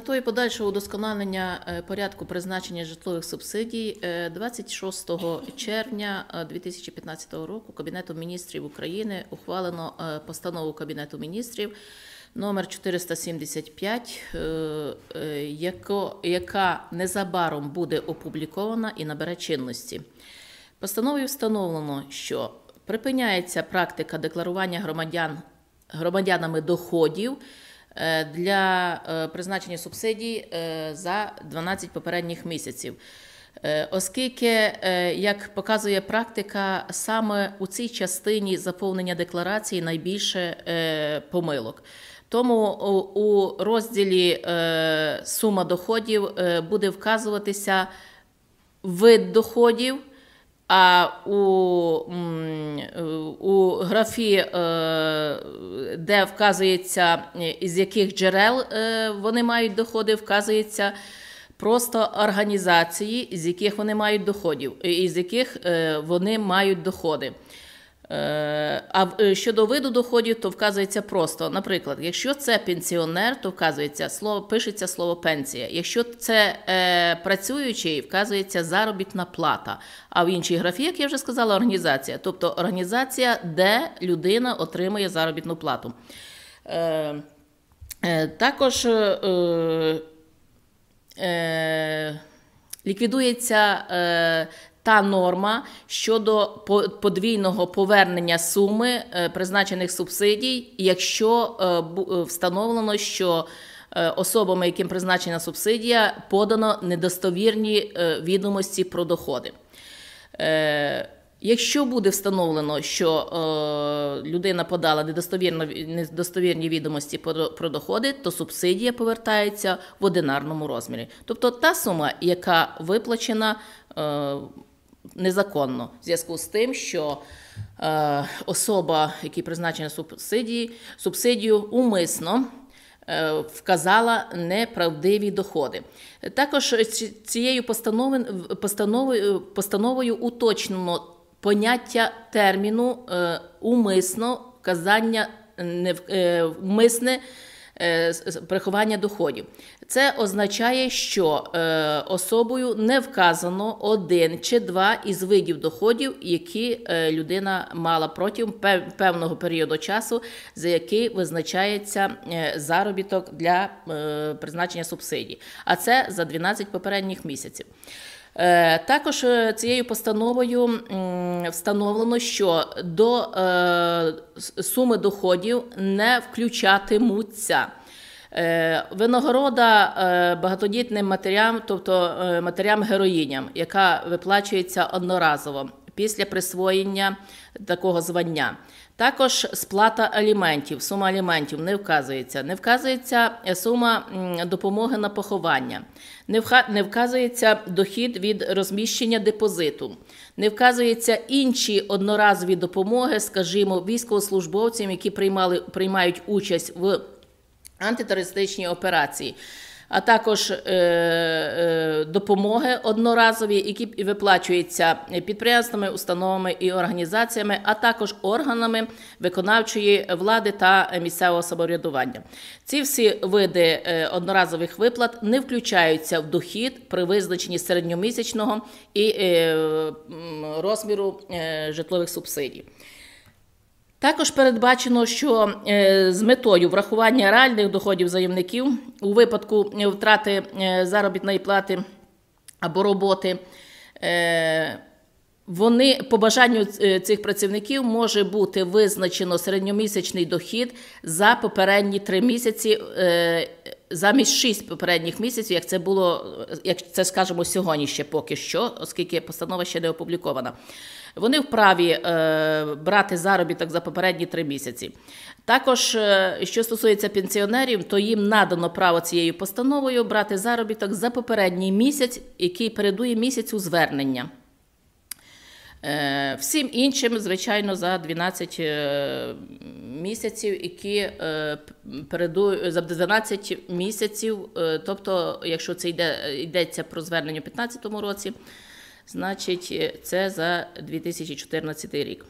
метою подальшого удосконалення е, порядку призначення житлових субсидій е, 26 червня е, 2015 року Кабінетом міністрів України ухвалено е, постанову Кабінету міністрів номер 475, е, е, яко- яка незабаром буде опублікована і набере чинності. Постановою встановлено, що припиняється практика декларування громадян громадянами доходів е, для е, призначення субсидій е, за 12 попередніх місяців. Е, Оскільки, е, як показує практика, саме у цій частині заповнення декларації найбільше е, помилок. Тому у- розділі е, сума доходів е, буде вказуватися вид доходів, а у, у графі, е, де вказується, із яких джерел е, вони мають доходи, вказується просто організації, з яких вони мають доходів, із яких е, вони мають доходи. Е, А е, щодо виду доходів, то вказується просто. Наприклад, якщо це пенсіонер, то вказується слово, пишеться слово пенсія. Якщо це е, працюючий, вказується заробітна плата. А в іншій графі, як я вже сказала, організація. Тобто організація, де людина отримує заробітну плату. Е, е, також е, е, ліквідується е, та норма щодо по- подвійного повернення суми е, призначених субсидій, якщо е, е, встановлено, що особами, яким призначена субсидія, подано недостовірні відомості про доходи. Якщо буде встановлено, що е, людина подала недостовірно, недостовірні відомості про, про доходи, то субсидія повертається в одинарному розмірі. Тобто та сума, яка виплачена е, незаконно, в зв'язку з тим, що е, особа, якій призначена субсидії, субсидію умисно е, вказала неправдиві доходи. Також цією постанови- постановою, постановою уточнено поняття терміну е, умисно вказання нев- е, приховання доходів. Це означає, що е, особою не вказано один чи два із видів доходів, які е, людина мала протягом певного періоду часу, за який визначається заробіток для призначення субсидій. А це за 12 попередніх місяців. Е, Також е, цією постановою встановлено, що до е, суми доходів не включатимуться. Винагорода багатодітним матерям, тобто матерям-героїням, яка виплачується одноразово після присвоєння такого звання. Також сплата аліментів, сума аліментів не вказується. Не вказується е, сума допомоги на поховання, не вказується дохід від розміщення депозиту, не вказуються інші одноразові допомоги, скажімо, військовослужбовцям, які приймали, приймають участь в антитерористичній операції, а також е, е, допомоги одноразові, які виплачуються підприємствами, установами і організаціями, а також органами виконавчої влади та місцевого самоврядування. Ці всі види е, одноразових виплат не включаються в дохід при визначенні середньомісячного і розміру житлових субсидій. Також передбачено, що е, з метою врахування реальних доходів заявників у випадку е, втрати е, заробітної плати або роботи. Вони по бажанню цих працівників може бути визначено середньомісячний дохід за попередні три місяці, замість шість попередніх місяців, як це було, як це скажемо сьогодні ще поки що, оскільки постанова ще не опублікована. Вони вправі е, брати заробіток за попередні три місяці. Також, е, що стосується пенсіонерів, то їм надано право цією постановою брати заробіток за попередній місяць, який передує місяцю звернення. Е, Всім іншим, звичайно, за 12 е, місяців, які переду за 12 місяців, е, тобто, якщо це йде, йдеться про звернення у 2015 році, значить е, це за 2014 рік.